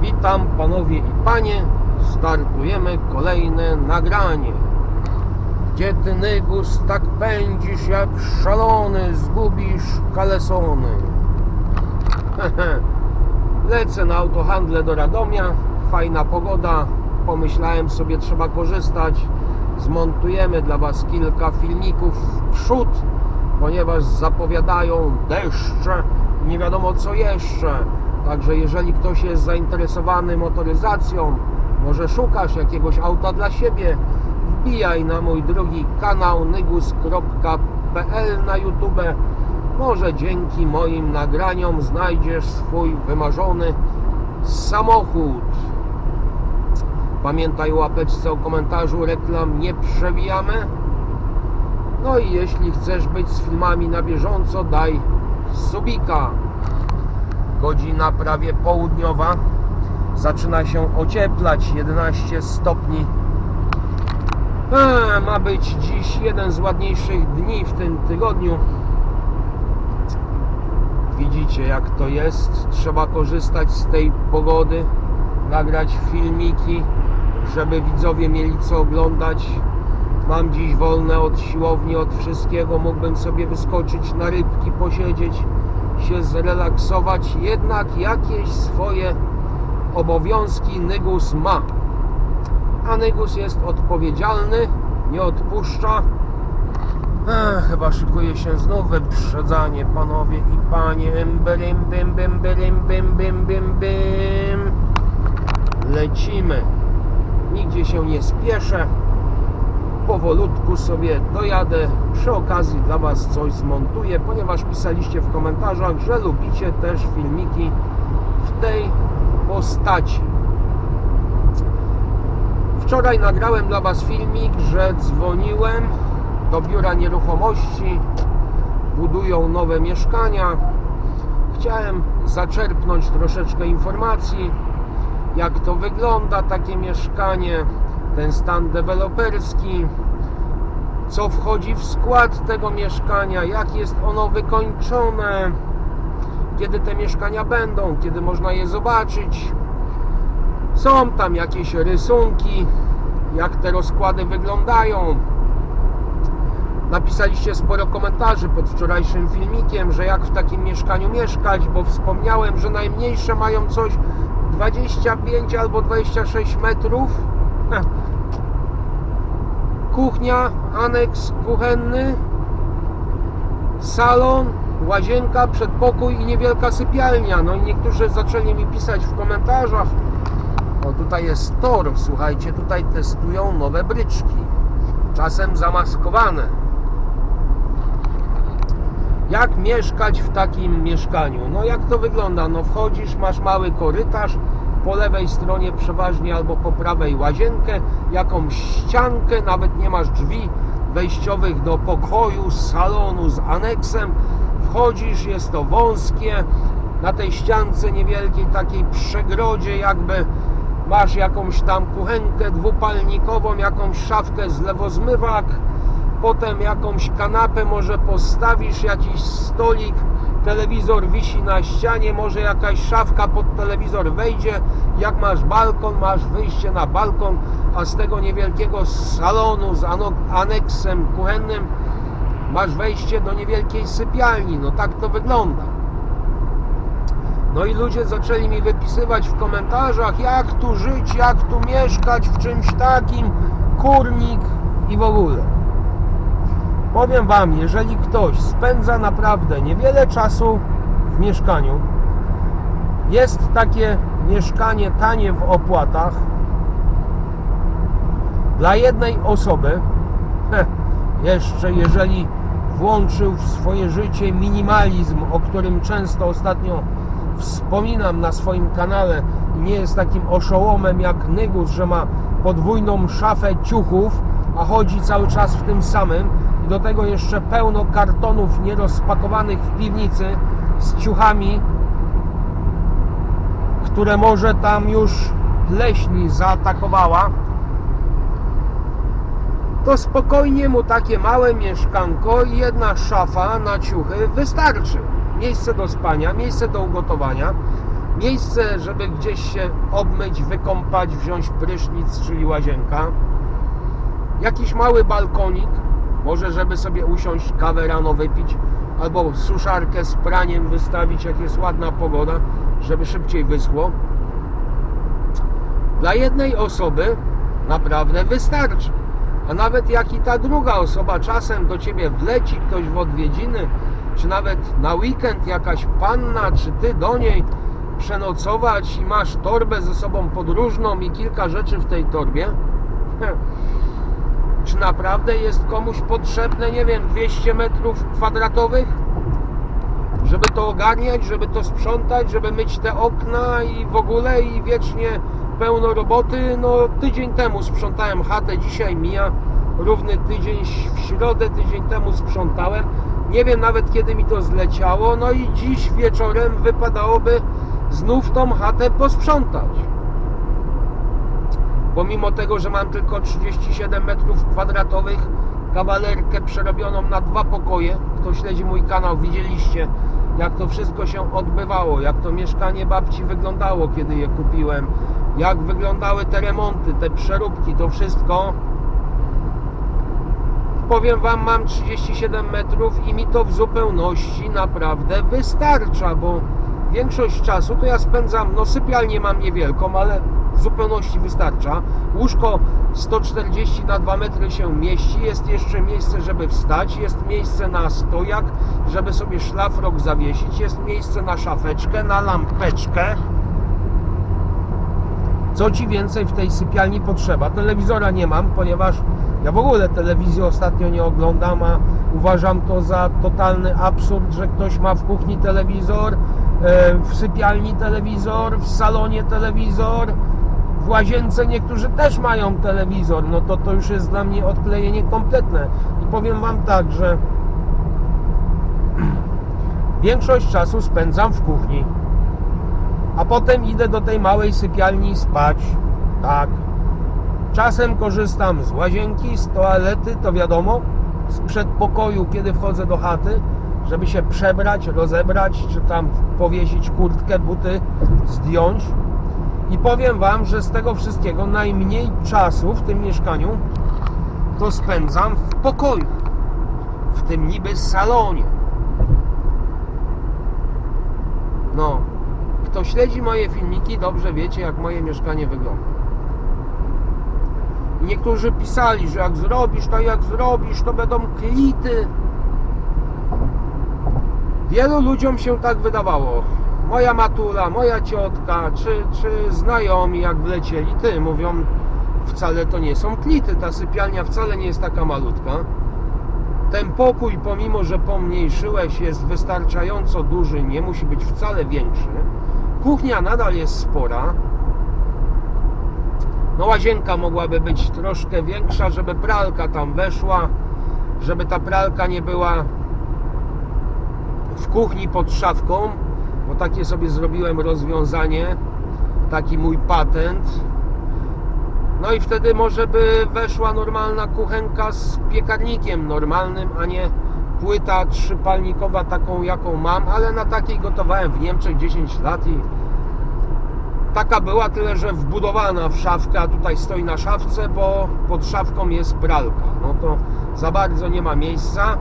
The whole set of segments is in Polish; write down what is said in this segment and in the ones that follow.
Witam panowie i panie. Startujemy kolejne nagranie. Gdzie ty tak pędzisz jak szalony, zgubisz kalesony. Lecę na autohandle do Radomia. Fajna pogoda. Pomyślałem sobie, trzeba korzystać. Zmontujemy dla Was kilka filmików w przód, ponieważ zapowiadają deszcze nie wiadomo co jeszcze. Także jeżeli ktoś jest zainteresowany motoryzacją, może szukasz jakiegoś auta dla siebie, wbijaj na mój drugi kanał nygus.pl na YouTube. Może dzięki moim nagraniom znajdziesz swój wymarzony samochód. Pamiętaj o łapeczce, o komentarzu, reklam nie przewijamy. No i jeśli chcesz być z filmami na bieżąco, daj subika. Godzina prawie południowa. Zaczyna się ocieplać 11 stopni. A, ma być dziś jeden z ładniejszych dni w tym tygodniu. Widzicie jak to jest. Trzeba korzystać z tej pogody, nagrać filmiki, żeby widzowie mieli co oglądać. Mam dziś wolne od siłowni, od wszystkiego. Mógłbym sobie wyskoczyć na rybki, posiedzieć, się zrelaksować. Jednak jakieś swoje obowiązki Nygus ma. A Nygus jest odpowiedzialny, nie odpuszcza. Ech, chyba szykuje się znów wyprzedzanie, panowie i panie. Bym, bym, bym, bym, bym, bym, bym, bym. Lecimy. Nigdzie się nie spieszę. Powolutku sobie dojadę. Przy okazji dla Was coś zmontuję, ponieważ pisaliście w komentarzach, że lubicie też filmiki w tej postaci. Wczoraj nagrałem dla Was filmik, że dzwoniłem do biura nieruchomości, budują nowe mieszkania. Chciałem zaczerpnąć troszeczkę informacji, jak to wygląda takie mieszkanie, ten stan deweloperski, co wchodzi w skład tego mieszkania, jak jest ono wykończone, kiedy te mieszkania będą, kiedy można je zobaczyć. Są tam jakieś rysunki, jak te rozkłady wyglądają. Napisaliście sporo komentarzy pod wczorajszym filmikiem, że jak w takim mieszkaniu mieszkać, bo wspomniałem, że najmniejsze mają coś 25 albo 26 metrów. Kuchnia, aneks kuchenny, salon, łazienka, przedpokój i niewielka sypialnia. No i niektórzy zaczęli mi pisać w komentarzach. O, tutaj jest tor, słuchajcie, tutaj testują nowe bryczki. Czasem zamaskowane. Jak mieszkać w takim mieszkaniu? No jak to wygląda? No wchodzisz, masz mały korytarz, po lewej stronie przeważnie albo po prawej łazienkę, jakąś ściankę, nawet nie masz drzwi wejściowych do pokoju, z salonu, z aneksem. Wchodzisz, jest to wąskie, na tej ściance niewielkiej takiej przegrodzie jakby masz jakąś tam kuchenkę dwupalnikową, jakąś szafkę z lewozmywak, potem jakąś kanapę może postawisz, jakiś stolik, telewizor wisi na ścianie, może jakaś szafka pod telewizor wejdzie, jak masz balkon, masz wyjście na balkon, a z tego niewielkiego salonu z aneksem kuchennym masz wejście do niewielkiej sypialni, no tak to wygląda. No i ludzie zaczęli mi wypisywać w komentarzach, jak tu żyć, jak tu mieszkać w czymś takim, kurnik i w ogóle. Powiem Wam, jeżeli ktoś spędza naprawdę niewiele czasu w mieszkaniu, jest takie mieszkanie tanie w opłatach dla jednej osoby, heh, jeszcze jeżeli włączył w swoje życie minimalizm, o którym często ostatnio wspominam na swoim kanale i nie jest takim oszołomem jak Nygus, że ma podwójną szafę ciuchów, a chodzi cały czas w tym samym i do tego jeszcze pełno kartonów nierozpakowanych w piwnicy z ciuchami, które może tam już pleśni zaatakowała, to spokojnie mu takie małe mieszkanko i jedna szafa na ciuchy wystarczy. Miejsce do spania, miejsce do ugotowania, miejsce, żeby gdzieś się obmyć, wykąpać, wziąć prysznic, czyli łazienka. Jakiś mały balkonik, może żeby sobie usiąść, kawę rano wypić, albo suszarkę z praniem wystawić, jak jest ładna pogoda, żeby szybciej wyschło. Dla jednej osoby naprawdę wystarczy. A nawet jak i ta druga osoba czasem do ciebie wleci ktoś w odwiedziny, czy nawet na weekend jakaś panna, czy ty do niej przenocować i masz torbę ze sobą podróżną i kilka rzeczy w tej torbie, czy naprawdę jest komuś potrzebne, nie wiem, 200 metrów kwadratowych? Żeby to ogarniać, żeby to sprzątać, żeby myć te okna i w ogóle i wiecznie pełno roboty. No tydzień temu sprzątałem chatę, dzisiaj mija równy tydzień, w środę tydzień temu sprzątałem. Nie wiem nawet kiedy mi to zleciało, no i dziś wieczorem wypadałoby znów tą chatę posprzątać. Pomimo tego, że mam tylko 37 metrów kwadratowych, kawalerkę przerobioną na dwa pokoje. Kto śledzi mój kanał, widzieliście jak to wszystko się odbywało, jak to mieszkanie babci wyglądało, kiedy je kupiłem, jak wyglądały te remonty, te przeróbki, to wszystko. Powiem Wam, mam 37 metrów i mi to w zupełności naprawdę wystarcza, bo większość czasu to ja spędzam, no sypialnię mam niewielką, ale w zupełności wystarcza. Łóżko 140 na 2 metry się mieści, jest jeszcze miejsce, żeby wstać, jest miejsce na stojak, żeby sobie szlafrok zawiesić, jest miejsce na szafeczkę, na lampeczkę. Co Ci więcej w tej sypialni potrzeba? Telewizora nie mam, ponieważ ja w ogóle telewizji ostatnio nie oglądam, a uważam to za totalny absurd, że ktoś ma w kuchni telewizor, e, w sypialni telewizor, w salonie telewizor, w łazience niektórzy też mają telewizor. No to to już jest dla mnie odklejenie kompletne. I powiem Wam tak, że większość czasu spędzam w kuchni a potem idę do tej małej sypialni spać. Tak. Czasem korzystam z łazienki, z toalety, to wiadomo, z przedpokoju, kiedy wchodzę do chaty, żeby się przebrać, rozebrać, czy tam powiesić kurtkę, buty, zdjąć. I powiem Wam, że z tego wszystkiego najmniej czasu w tym mieszkaniu to spędzam w pokoju, w tym niby salonie. No, kto śledzi moje filmiki, dobrze wiecie, jak moje mieszkanie wygląda. Niektórzy pisali, że jak zrobisz, to jak zrobisz, to będą klity. Wielu ludziom się tak wydawało. Moja matula, moja ciotka, czy, czy znajomi, jak wlecieli, ty mówią, wcale to nie są klity. Ta sypialnia wcale nie jest taka malutka. Ten pokój, pomimo że pomniejszyłeś, jest wystarczająco duży, nie musi być wcale większy. Kuchnia nadal jest spora. No łazienka mogłaby być troszkę większa, żeby pralka tam weszła, żeby ta pralka nie była w kuchni pod szafką, bo takie sobie zrobiłem rozwiązanie, taki mój patent. No i wtedy może by weszła normalna kuchenka z piekarnikiem normalnym, a nie płyta trzypalnikowa taką jaką mam, ale na takiej gotowałem w Niemczech 10 lat i taka była, tyle że wbudowana w szafkę, a tutaj stoi na szafce, bo pod szafką jest pralka. No to za bardzo nie ma miejsca.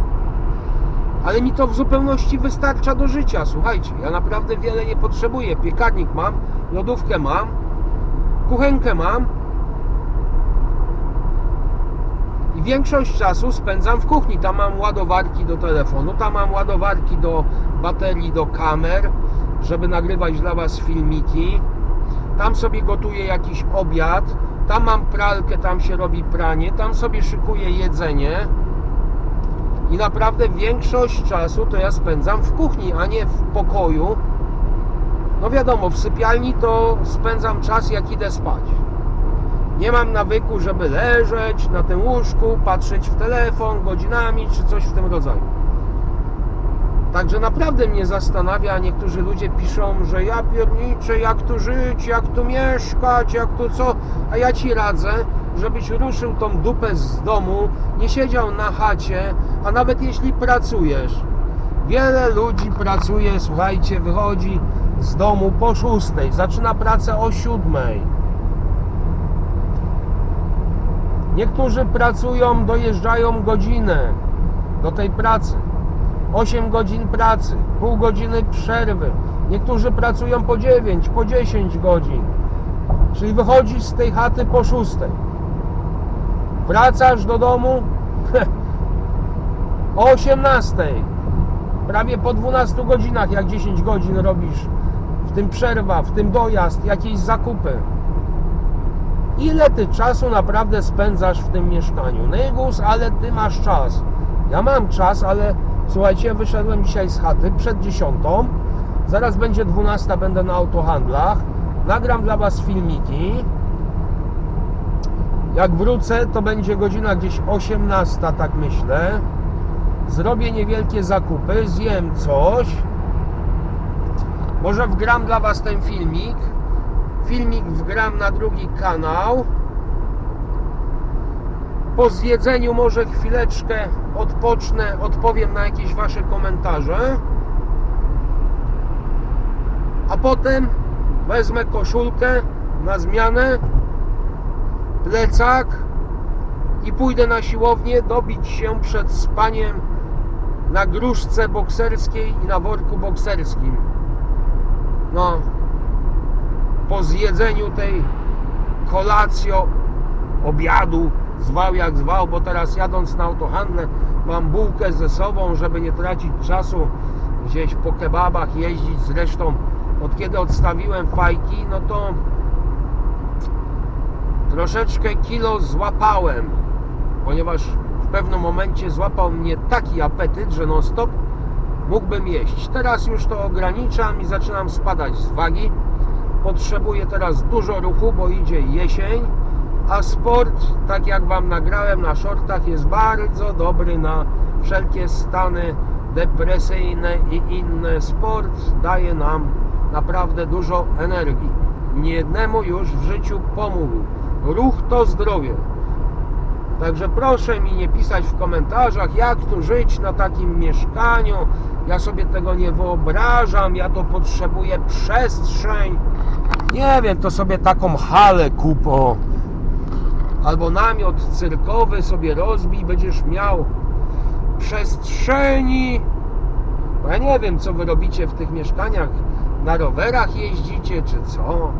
Ale mi to w zupełności wystarcza do życia. Słuchajcie, ja naprawdę wiele nie potrzebuję. Piekarnik mam, lodówkę mam, kuchenkę mam. I większość czasu spędzam w kuchni. Tam mam ładowarki do telefonu, tam mam ładowarki do baterii, do kamer, żeby nagrywać dla Was filmiki. Tam sobie gotuję jakiś obiad, tam mam pralkę, tam się robi pranie, tam sobie szykuję jedzenie. I naprawdę większość czasu to ja spędzam w kuchni, a nie w pokoju. No wiadomo, w sypialni to spędzam czas jak idę spać. Nie mam nawyku, żeby leżeć na tym łóżku, patrzeć w telefon godzinami czy coś w tym rodzaju. Także naprawdę mnie zastanawia, niektórzy ludzie piszą, że ja pierniczę, jak tu żyć, jak tu mieszkać, jak tu co, a ja Ci radzę, żebyś ruszył tą dupę z domu, nie siedział na chacie, a nawet jeśli pracujesz, wiele ludzi pracuje, słuchajcie, wychodzi z domu po szóstej, zaczyna pracę o siódmej. Niektórzy pracują, dojeżdżają godzinę do tej pracy. 8 godzin pracy, pół godziny przerwy. Niektórzy pracują po 9, po 10 godzin. Czyli wychodzisz z tej chaty po 6. Wracasz do domu o 18. Prawie po 12 godzinach, jak 10 godzin robisz. W tym przerwa, w tym dojazd, jakieś zakupy. Ile ty czasu naprawdę spędzasz w tym mieszkaniu? Negus, ale ty masz czas. Ja mam czas, ale słuchajcie, wyszedłem dzisiaj z chaty przed 10. Zaraz będzie 12, będę na autohandlach. Nagram dla Was filmiki. Jak wrócę, to będzie godzina gdzieś 18, tak myślę. Zrobię niewielkie zakupy, zjem coś. Może wgram dla Was ten filmik. Filmik wgram na drugi kanał. Po zjedzeniu może chwileczkę odpocznę, odpowiem na jakieś Wasze komentarze. A potem wezmę koszulkę na zmianę, plecak i pójdę na siłownię dobić się przed spaniem na gruszce bokserskiej i na worku bokserskim. No, po zjedzeniu tej kolacjo, obiadu, zwał jak zwał, bo teraz jadąc na autohandle mam bułkę ze sobą, żeby nie tracić czasu gdzieś po kebabach jeździć. Zresztą od kiedy odstawiłem fajki, no to troszeczkę kilo złapałem, ponieważ w pewnym momencie złapał mnie taki apetyt, że non stop mógłbym jeść. Teraz już to ograniczam i zaczynam spadać z wagi. Potrzebuję teraz dużo ruchu, bo idzie jesień, a sport, tak jak Wam nagrałem na shortach, jest bardzo dobry na wszelkie stany depresyjne i inne. Sport daje nam naprawdę dużo energii. Niejednemu już w życiu pomógł. Ruch to zdrowie. Także proszę mi nie pisać w komentarzach, jak tu żyć na takim mieszkaniu. Ja sobie tego nie wyobrażam, ja to potrzebuję przestrzeń. Nie wiem, to sobie taką halę kupo. Albo namiot cyrkowy sobie rozbij, będziesz miał przestrzeni. Bo ja nie wiem, co wy robicie w tych mieszkaniach. Na rowerach jeździcie, czy co?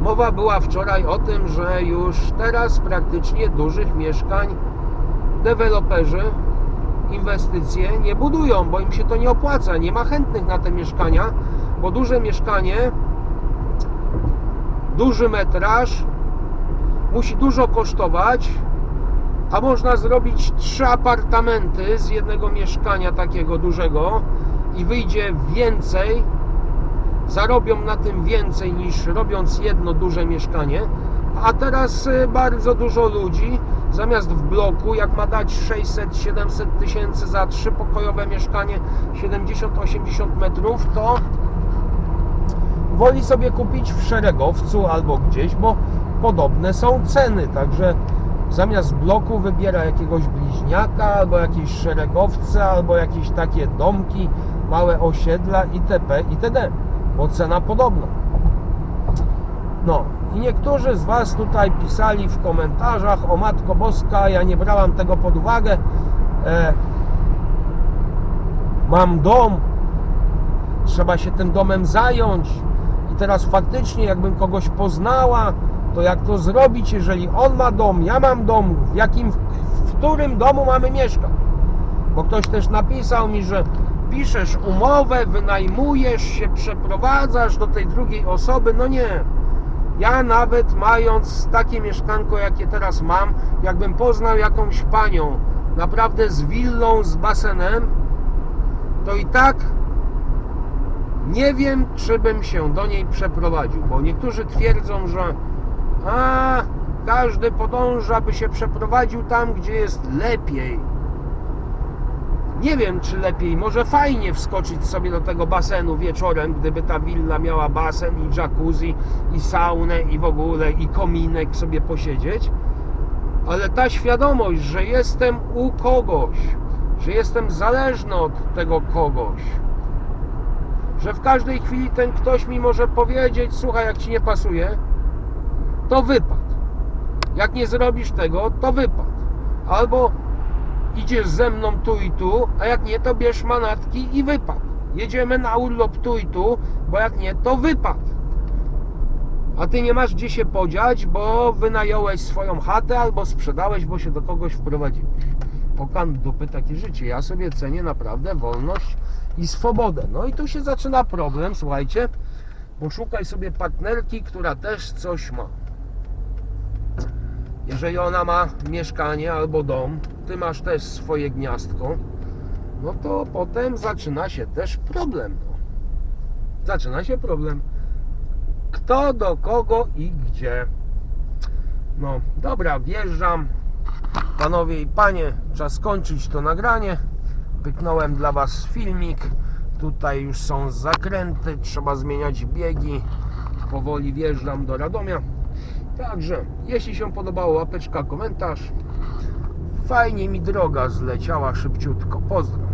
Mowa była wczoraj o tym, że już teraz praktycznie dużych mieszkań deweloperzy inwestycje nie budują, bo im się to nie opłaca. Nie ma chętnych na te mieszkania, bo duże mieszkanie, duży metraż musi dużo kosztować, a można zrobić trzy apartamenty z jednego mieszkania takiego dużego i wyjdzie więcej zarobią na tym więcej niż robiąc jedno duże mieszkanie. A teraz y, bardzo dużo ludzi zamiast w bloku, jak ma dać 600-700 tysięcy za trzypokojowe mieszkanie 70-80 metrów, to woli sobie kupić w szeregowcu albo gdzieś, bo podobne są ceny. Także zamiast bloku wybiera jakiegoś bliźniaka, albo jakieś szeregowce, albo jakieś takie domki, małe osiedla itp. itd bo cena podobna. No i niektórzy z Was tutaj pisali w komentarzach o Matko Boska, ja nie brałam tego pod uwagę. E, mam dom, trzeba się tym domem zająć. I teraz faktycznie, jakbym kogoś poznała, to jak to zrobić, jeżeli on ma dom, ja mam dom, w jakim, w którym domu mamy mieszkać? Bo ktoś też napisał mi, że piszesz umowę, wynajmujesz się, przeprowadzasz do tej drugiej osoby. No nie. Ja nawet mając takie mieszkanko, jakie teraz mam, jakbym poznał jakąś panią, naprawdę z willą, z basenem, to i tak nie wiem, czy bym się do niej przeprowadził, bo niektórzy twierdzą, że a, każdy podąża, by się przeprowadził tam, gdzie jest lepiej. Nie wiem, czy lepiej, może fajnie wskoczyć sobie do tego basenu wieczorem, gdyby ta willa miała basen i jacuzzi, i saunę, i w ogóle, i kominek sobie posiedzieć. Ale ta świadomość, że jestem u kogoś, że jestem zależny od tego kogoś, że w każdej chwili ten ktoś mi może powiedzieć: Słuchaj, jak ci nie pasuje, to wypad. Jak nie zrobisz tego, to wypad. Albo idziesz ze mną tu i tu, a jak nie, to bierz manatki i wypad. Jedziemy na urlop tu i tu, bo jak nie, to wypad. A ty nie masz gdzie się podziać, bo wynająłeś swoją chatę albo sprzedałeś, bo się do kogoś wprowadziłeś. Pokan dupy takie życie. Ja sobie cenię naprawdę wolność i swobodę. No i tu się zaczyna problem, słuchajcie, bo szukaj sobie partnerki, która też coś ma. Jeżeli ona ma mieszkanie albo dom, ty masz też swoje gniazdko, no to potem zaczyna się też problem. No. Zaczyna się problem. Kto do kogo i gdzie. No dobra, wjeżdżam. Panowie i panie, czas skończyć to nagranie. Pyknąłem dla Was filmik. Tutaj już są zakręty, trzeba zmieniać biegi. Powoli wjeżdżam do Radomia. Także, jeśli się podobało, łapeczka, komentarz. Fajnie mi droga zleciała szybciutko. Pozdro.